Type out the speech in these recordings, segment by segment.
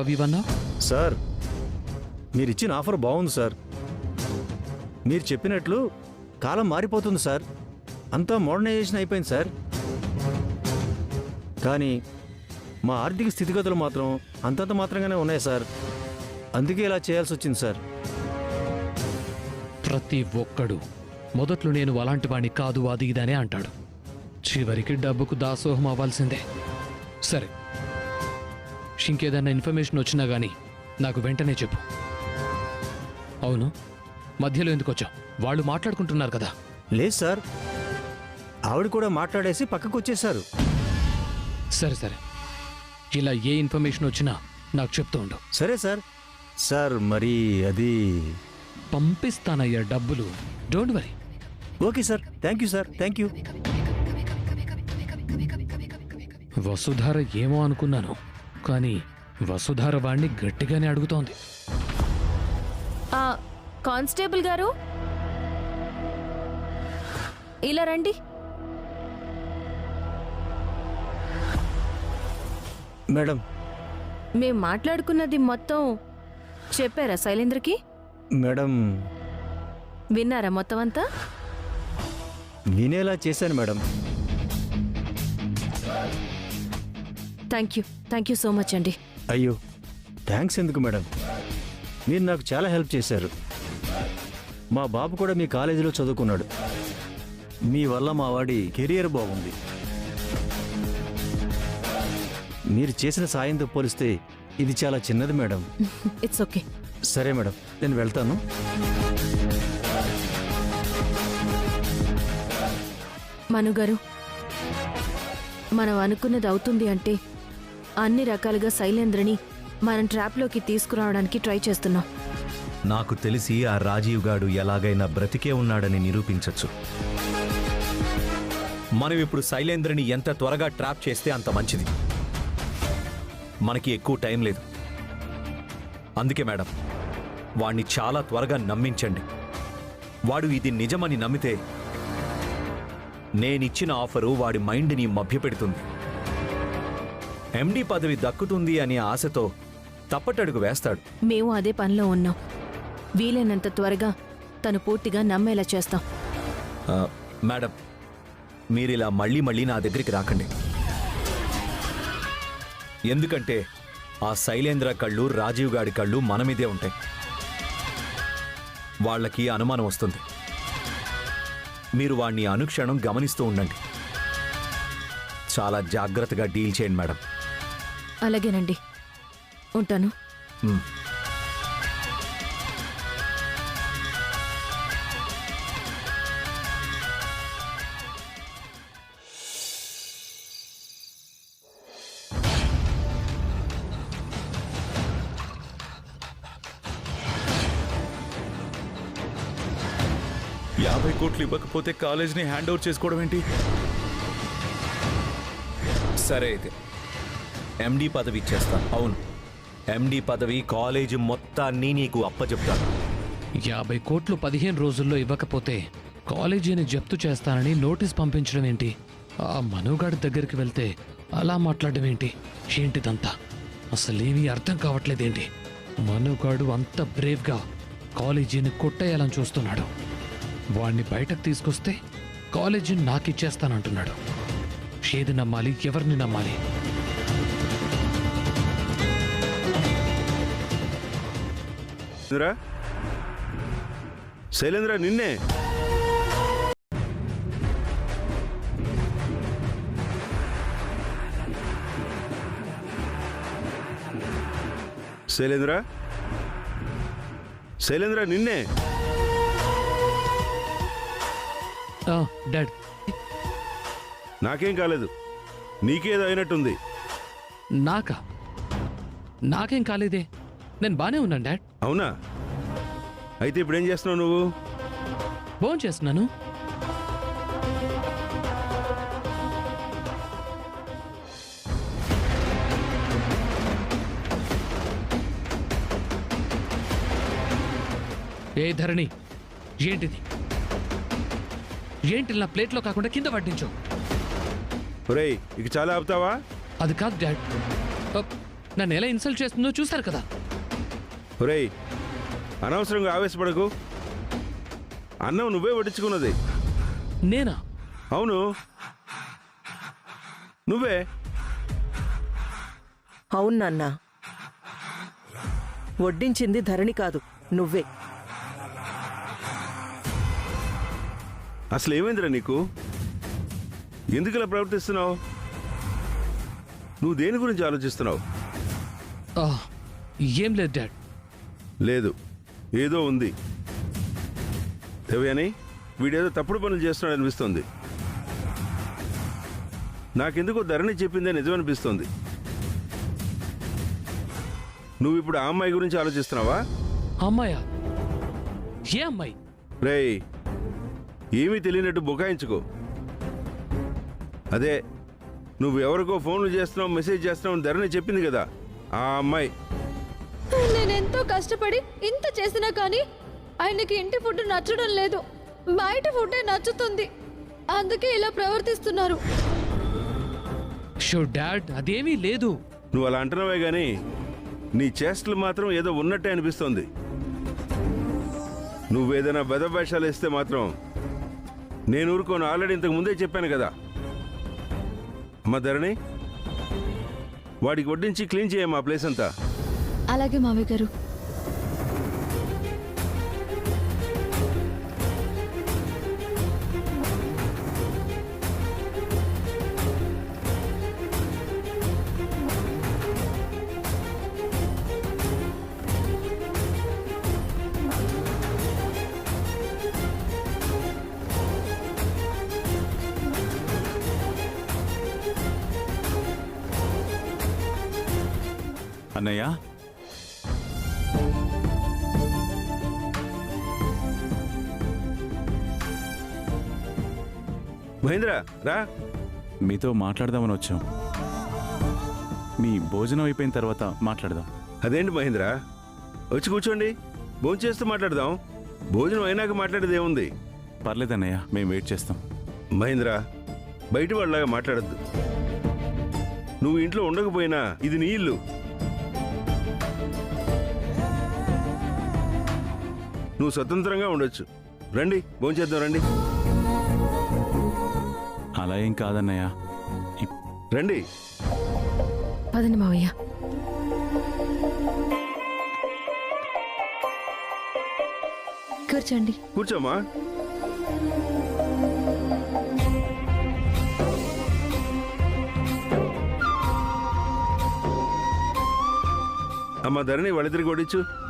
అవి ఇవన్నా? సార్ మీరు ఇచ్చిన ఆఫర్ బాగుంది సార్. మీరు చెప్పినట్లు కాలం మారిపోతుంది సార్. అంతా మోడర్నైజేషన్ అయిపోయింది సార్. కానీ మా ఆర్థిక స్థితిగతులు మాత్రం అంతంత మాత్రంగానే ఉన్నాయి సార్. అందుకే ఇలా చేయాల్సి వచ్చింది సార్. ప్రతి ఒక్కడు మొదట్లో నేను అలాంటి వాణ్ణి కాదు అది ఇదనే అంటాడు. చివరికి డబ్బుకు దాసోహం అవ్వాల్సిందే. సరే ఇంకేదన్నా ఇన్ఫర్మేషన్ వచ్చినా గానీ నాకు వెంటనే చెప్పు. అవును మధ్యలో ఎందుకు వచ్చావు? వాళ్ళు మాట్లాడుకుంటున్నారు కదా. లేదు సార్ ఆవిడ కూడా మాట్లాడేసి పక్కకు వచ్చేశారు. సరే సరే. ఇలా ఏ ఇన్ఫర్మేషన్ వచ్చినా నాకు చెప్తూ ఉండు. సరే సార్. సార్ మరి అది పంపిస్తానయ్యా డబ్బులు. Don't worry. Okay sir thank you sir thank you. Vasudhara ఏమో అనుకున్నాను. కానీ వసుధార వాణ్ణి గట్టిగానే అడుగుతోంది. ఆ, కానిస్టేబుల్ గారు? ఇలా రండి. మేడం. మేం మాట్లాడుకున్నది మొత్తం చెప్పారా శైలేంద్రకి? మేడం. విన్నారా మొత్తం అంతా? వినేలా చేశాను madam. Thank you. Thank you so much అండి. అయ్యో థ్యాంక్స్ ఎందుకు మేడం? మీరు నాకు చాలా హెల్ప్ చేశారు. మా బాబు కూడా మీ కాలేజీలో చదువుకున్నాడు. మీ వల్ల మా వాడి కెరియర్ బాగుంది. మీరు చేసిన సాయంతో పోలిస్తే ఇది చాలా చిన్నది మేడం. ఇట్స్ ఓకే సరే మేడం నేను వెళ్తాను. మను గారు మనం అనుకున్నది అవుతుంది అంటే అన్ని రకాలుగా శైలేంద్రని మనం ట్రాప్లోకి తీసుకురావడానికి ట్రై చేస్తున్నాం. నాకు తెలిసి ఆ రాజీవ్ గాడు ఎలాగైనా బ్రతికే ఉన్నాడని నిరూపించొచ్చు. మనం ఇప్పుడు శైలేంద్రని ఎంత త్వరగా ట్రాప్ చేస్తే అంత మంచిది. మనకి ఎక్కువ టైం లేదు. అందుకే మేడం వాణ్ణి చాలా త్వరగా నమ్మించండి. వాడు ఇది నిజమని నమ్మితే నేనిచ్చిన ఆఫరు వాడి మైండ్ని మభ్యపెడుతుంది. ఎండి పదవి దక్కుతుంది అనే ఆశతో తప్పటడుగు వేస్తాడు. మేము అదే పనిలో ఉన్నాం. వీలైనంత త్వరగా తను పూర్తిగా నమ్మేలా చేస్తాం. ఆ, మేడం మీరిలా మళ్ళీ మళ్ళీ నా దగ్గరికి రాకండి. ఎందుకంటే ఆ శైలేంద్ర కళ్ళు రాజీవ్ గాడి కళ్ళు మన మీదే ఉంటాయి. వాళ్ళకి అనుమానం వస్తుంది. మీరు వాణ్ణి అనుక్షణం గమనిస్తూ ఉండండి. చాలా జాగ్రత్తగా డీల్ చేయండి మేడం. అలాగేనండి. ఉంటాను. యాభై కోట్లు ఇవ్వకపోతే కాలేజ్ని హ్యాండ్ ఓవర్ చేసుకోవడం ఏంటి? సరే అయితే. ఎండి పదవి ఇచ్చేస్తాను. అవును. ఎండి పదవి కాలేజీ మొత్తాన్ని నీకు అప్పచెప్తాను యాభై కోట్లు పదిహేను రోజుల్లో ఇవ్వకపోతే కాలేజీని జప్తు చేస్తానని నోటీస్ పంపించడం ఏంటి? ఆ మనుగాడి దగ్గరికి వెళ్తే అలా మాట్లాడడం ఏంటి? ఏంటిదంతా? అసలేమీ అర్థం కావట్లేదేంటి? మనుగాడు అంత బ్రేవ్గా కాలేజీని కొట్టేయాలని చూస్తున్నాడు. వాణ్ణి బయటకు తీసుకొస్తే కాలేజీని నాకిచ్చేస్తానంటున్నాడు. ఏది నమ్మాలి ఎవరిని నమ్మాలి? శైలేంద్ర శైలేంద్ర నిన్నే? శైలేంద్ర? శైలేంద్ర నిన్నే? ఆ, డాడ్. నాకేం కాలేదు. నీకేదో అయినట్టుంది. నాకా? నాకేం కాలేదే? నేను బానే ఉన్నాను డాడ్. అవునా? అయితే ఇప్పుడు ఏం చేస్తున్నావు నువ్వు? ఫోన్ చేస్తున్నాను. ఏ ధరణి ఏంటిది? ఏంటి నా ప్లేట్లో కాకుండా కింద పట్టించు? ఒరేయ్ ఇక చాలా ఆపుతావా? అది కాదు డాడ్. నన్ను ఎలా ఇన్సల్ట్ చేస్తుందో చూశారు కదా. ఒరేయ్ అనవసరంగా ఆవేశపడకు. అన్నం నువ్వే వడ్డించుకున్నది. నేనా? అవును. నువ్వే. అవును నాన్న. వడ్డించింది ధరణి కాదు నువ్వే. అసలు ఏమైందిరా నీకు? ఎందుకు ఇలా ప్రవర్తిస్తున్నావు? నువ్వు దేని గురించి ఆలోచిస్తున్నావు? ఆ, ఏం లేదు డాడ్. లేదు. ఏదో ఉంది. దేవయాని వీడేదో తప్పుడు పనులు చేస్తున్నాడు అనిపిస్తోంది. నాకెందుకో ధరణి చెప్పిందే నిజమనిపిస్తోంది. నువ్వు ఇప్పుడు ఆ అమ్మాయి గురించి ఆలోచిస్తున్నావా? అమ్మాయా? ఏ అమ్మాయి? రేయ్ ఏమీ తెలియనట్టు బుకాయించుకో. అదే నువ్వు ఎవరికో ఫోన్లు చేస్తున్నావు మెసేజ్ చేస్తున్నావు ధరణి చెప్పింది కదా ఆ అమ్మాయి. కష్టపడి ఇంత చేసినా కానీ ఆయనకి ఇంటి ఫుడ్ నచ్చడం లేదు. బయట ఫుడ్డే నచ్చుతుంది. అందుకే ఇలా ప్రవర్తిస్తున్నారు. షో డాడ్ అదేమీ లేదు. నువ్వు అలా అంటున్నావే గాని నీ చేష్టలు మాత్రం ఏదో ఉన్నట్టే అనిపిస్తోంది. నువ్వేదైనా బెదవేషాలు ఇస్తే మాత్రం నేను ఊరుకోను. ఆల్రెడీ ఇంతకు ముందే చెప్పాను కదా. అమ్మ ధరణి వాడికి వడ్డించి క్లీన్ చేయమ్మా ఆ ప్లేస్ అంతా. అలాగే మావయ్య గారు. అన్నయ్య? మహేంద్ర రా. మీతో మాట్లాడదామని వచ్చాం. మీ భోజనం అయిపోయిన తర్వాత మాట్లాడదాం. అదేంటి మహేంద్ర? వచ్చి కూర్చోండి. భోంచేస్తూ మాట్లాడదాం. భోజనం అయినాక మాట్లాడేది ఏముంది? పర్లేదన్నయ్య మేము వెయిట్ చేస్తాం. మహేంద్ర బయట వాళ్ళలాగా మాట్లాడద్దు. నువ్వు ఇంట్లో ఉండకపోయినా ఇది నీ ఇల్లు. నువ్వు స్వతంత్రంగా ఉండొచ్చు. రండి భోంచేద్దాం రండి. అలా ఏం కాదన్నయ్య. రండి. పదండి మావయ్య. కూర్చోండి. కూర్చోమ్మా. అమ్మ ధరణి వాళ్ళిద్దరికి వడ్డించు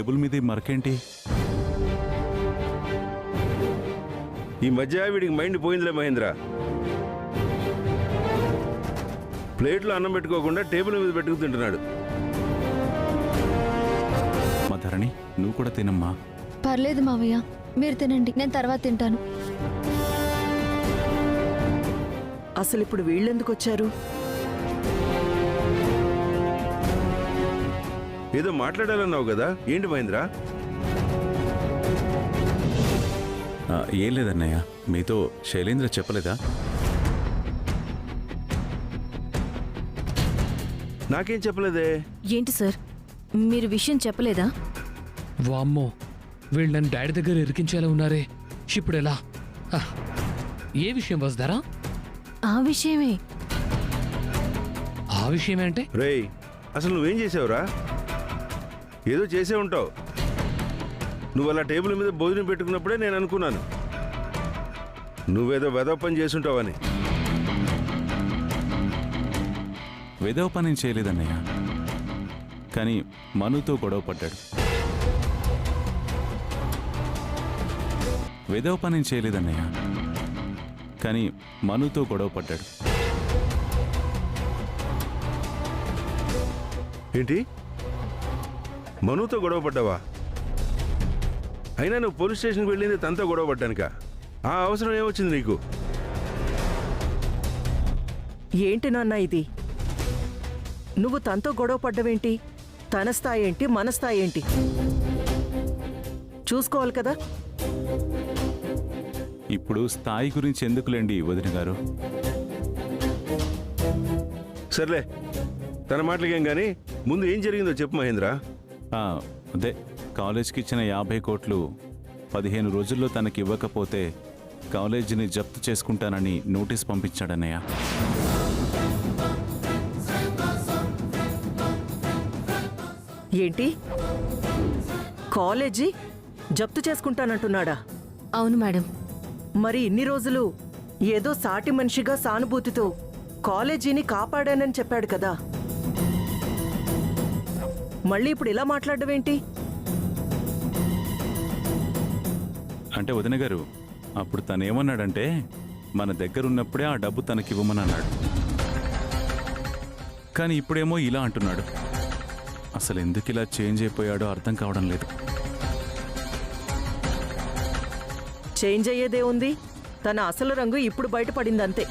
టేబుల్ మీద ఈ మరకేంటి? ఈ మధ్య వీడికి మైండ్ పోయిందిలే మహేంద్ర. ప్లేట్లో అన్నం పెట్టుకోకుండా టేబుల్ మీద పెట్టుకు తింటున్నాడు. మా ధరణి నువ్వు కూడా తినమ్మా. పర్లేదు మావయ్య మీరు తినండి నేను తర్వాత తింటాను. అసలు ఇప్పుడు వీళ్ళెందుకు వచ్చారు? ఏదో మాట్లాడాలన్నావు కదా. ఏంటి మహేంద్ర? ఆ, ఏం లేదన్నయ్య. మీతో శైలేంద్ర చెప్పలేదా? నాకేం చెప్పలేదే? ఏంటి సార్? మీరు విషయం చెప్పలేదా? వామ్మో. వీళ్ళు నన్ను డాడీ దగ్గర ఇరికించేలా ఉన్నారే. ఇప్పుడు ఎలా ఆ, ఏ విషయం వస్తారా ఆ విషయమే. ఆ విషయం అంటే? రేయ్ అసలు నువ్వేం చేసావురా? ఏదో చేసే ఉంటావు. నువ్వు అలా టేబుల్ మీద భోజనం పెట్టుకున్నప్పుడే నేను అనుకున్నాను. నువ్వేదో వెదవ పని చేసుంటావని. వెదవ పని చేయలేదన్నయ్య. కానీ మనుతో గొడవ పడ్డాడు. వెదవ పని చేయలేదన్నయ్య. కానీ మనుతో గొడవ పడ్డాడు. ఏంటి? మనుతో గొడవ పడ్డావా? అయినా నువ్వు పోలీస్ స్టేషన్కి వెళ్ళింది తనతో గొడవ పడ్డానుక. ఆ అవసరం ఏమొచ్చింది నీకు? ఏంటి నాన్న ఇది? నువ్వు తనతో గొడవ పడ్డవేంటి? తన స్థాయి ఏంటి? మన స్థాయి ఏంటి? చూసుకోవాలి కదా? ఇప్పుడు స్థాయి గురించి ఎందుకులేండి వదిన గారు? సర్లే తన మాటలకేం కానీ ముందు ఏం జరిగిందో చెప్పు మహేంద్ర. అదే కాలేజ్కి ఇచ్చిన యాభై కోట్లు పదిహేను రోజుల్లో తనకి ఇవ్వకపోతే కాలేజీని జప్తు చేసుకుంటానని నోటీస్ పంపించాడన్నయ్య. ఏంటి? కాలేజీ జప్తు చేసుకుంటానంటున్నాడా? అవును మేడం. మరి ఇన్ని రోజులు ఏదో సాటి మనిషిగా సానుభూతితో కాలేజీని కాపాడానని చెప్పాడు కదా. మళ్ళీ ఇప్పుడు ఇలా మాట్లాడడం ఏంటి అంటే వదిన గారు అప్పుడు తను ఏమన్నాడంటే మన దగ్గర ఉన్నప్పుడే ఆ డబ్బు తనకి ఇవ్వమని అన్నాడు కానీ ఇప్పుడేమో ఇలా అంటున్నాడు. అసలు ఎందుకు ఇలా చేంజ్ అయిపోయాడో అర్థం కావడం లేదు. చేంజ్ అయ్యేదే ఉంది. తన అసలు రంగు ఇప్పుడు బయటపడిందంతే.